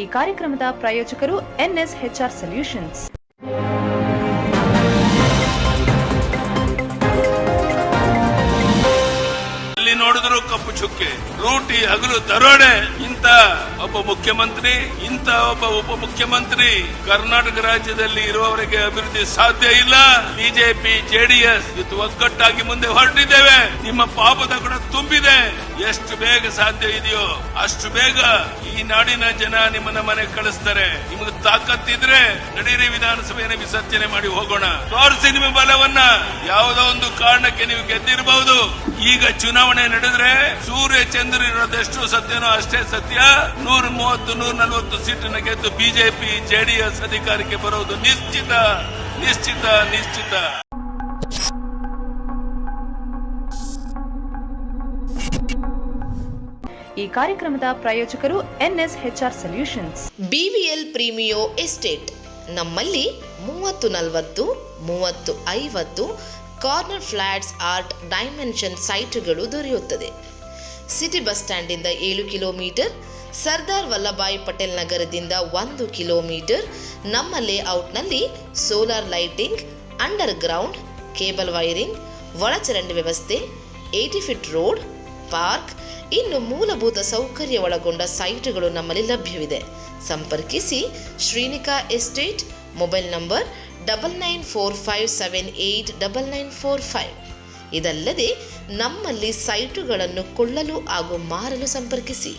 ಈ ಕಾರ್ಯಕ್ರಮದ ಪ್ರಾಯೋಜಕರು ಎನ್ಎಸ್ಎಚ್ಆರ್ ಸೊಲ್ಯೂಷನ್ಸ್. ಎಲ್ಲಿ ನೋಡಿದ್ರು ಕಪ್ಪು ಚುಕ್ಕೆ, ರೂಟಿ, ಹಗಲು, ದರೋಡೆ ಇಂತ ಒಬ್ಬ ಮುಖ್ಯಮಂತ್ರಿ ಇಂತ ಒಬ್ಬ ಉಪ ಮುಖ್ಯಮಂತ್ರಿ ಕರ್ನಾಟಕ ರಾಜ್ಯದಲ್ಲಿ ಇರುವವರಿಗೆ ಅಭಿವೃದ್ಧಿ ಸಾಧ್ಯ ಇಲ್ಲ. ಬಿಜೆಪಿ, ಜೆಡಿಎಸ್ ಇದು ಒಗ್ಗಟ್ಟಾಗಿ ಮುಂದೆ ಹೊರಟಿದ್ದೇವೆ. ನಿಮ್ಮ ಪಾಪದ ಕೂಡ ತುಂಬಿದೆ. ಎಷ್ಟು ಬೇಗ ಸಾಧ್ಯ ಇದೆಯೋ ಅಷ್ಟು ಬೇಗ ಈ ನಾಡಿನ ಜನ ನಿಮ್ಮನ್ನ ಮನೆ ಕಳಿಸ್ತಾರೆ. ನಿಮಗೆ ತಾಕತ್ತಿದ್ರೆ ನಡೀರಿ ವಿಧಾನಸಭೆಯನ್ನು ವಿಸರ್ಜನೆ ಮಾಡಿ ಹೋಗೋಣ. ತೋರಿಸಿ ನಿಮ್ಮ ಬಲವನ್ನ. ಯಾವುದೋ ಒಂದು ಕಾರಣಕ್ಕೆ ನೀವು ಗೆದ್ದಿರಬಹುದು ಈಗ ಚುನಾವಣೆ ನಡೆದ್ರೆ ಸೂರ್ಯ ಚಂದ್ರ ಇರೋದೆಷ್ಟು ಸತ್ಯನೋ ಅಷ್ಟೇ ಸತ್ಯ. ನೂರ ಮೂವತ್ತು, ನೂರ ನಲವತ್ತು ಸೀಟನ್ನ ಗೆದ್ದು ಬಿಜೆಪಿ, ಜೆಡಿಎಸ್ ಅಧಿಕಾರಕ್ಕೆ ಬರೋದು ನಿಶ್ಚಿತ. ನಿಶ್ಚಿತ ನಿಶ್ಚಿತ. ಈ ಕಾರ್ಯಕ್ರಮದ ಪ್ರಾಯೋಜಕರು NSHR solutions. BVL premio estate. ನಮ್ಮಲ್ಲಿ ಮೂವತ್ತು ನಲವತ್ತು, ಮೂವತ್ತು ಐವತ್ತು ಕಾರ್ನರ್ ಫ್ಲಾಟ್ಸ್ ಆರ್ಟ್ ಡೈಮೆನ್ಷನ್ ಸೈಟ್ಗಳು ದೊರೆಯುತ್ತದೆ. ಸಿಟಿ ಬಸ್ ಸ್ಟ್ಯಾಂಡಿಂದ ಏಳು ಕಿಲೋಮೀಟರ್, ಸರ್ದಾರ್ ವಲ್ಲಭಾಯ್ ಪಟೇಲ್ ನಗರದಿಂದ ಒಂದು ಕಿಲೋಮೀಟರ್, ನಮ್ಮ ಲೇಔಟ್ನಲ್ಲಿ solar lighting underground cable wiring, ಒಳಚರಂಡಿ ವ್ಯವಸ್ಥೆ ಏಟಿ ಫಿಟ್ ರೋಡ್ ಪಾರ್ಕ್. ಇನ್ನು ಮೂಲಭೂತ ಸೌಕರ್ಯ ಒಳಗೊಂಡ ಸೈಟ್ಗಳು ನಮ್ಮಲ್ಲಿ ಲಭ್ಯವಿದೆ. ಸಂಪರ್ಕಿಸಿ Shrinika estate, mobile number double nine four five seven eight double nine four five. ಇದಲ್ಲದೆ ನಮ್ಮಲ್ಲಿ ಸೈಟುಗಳನ್ನು ಕೊಳ್ಳಲು ಹಾಗೂ ಮಾರಲು ಸಂಪರ್ಕಿಸಿ.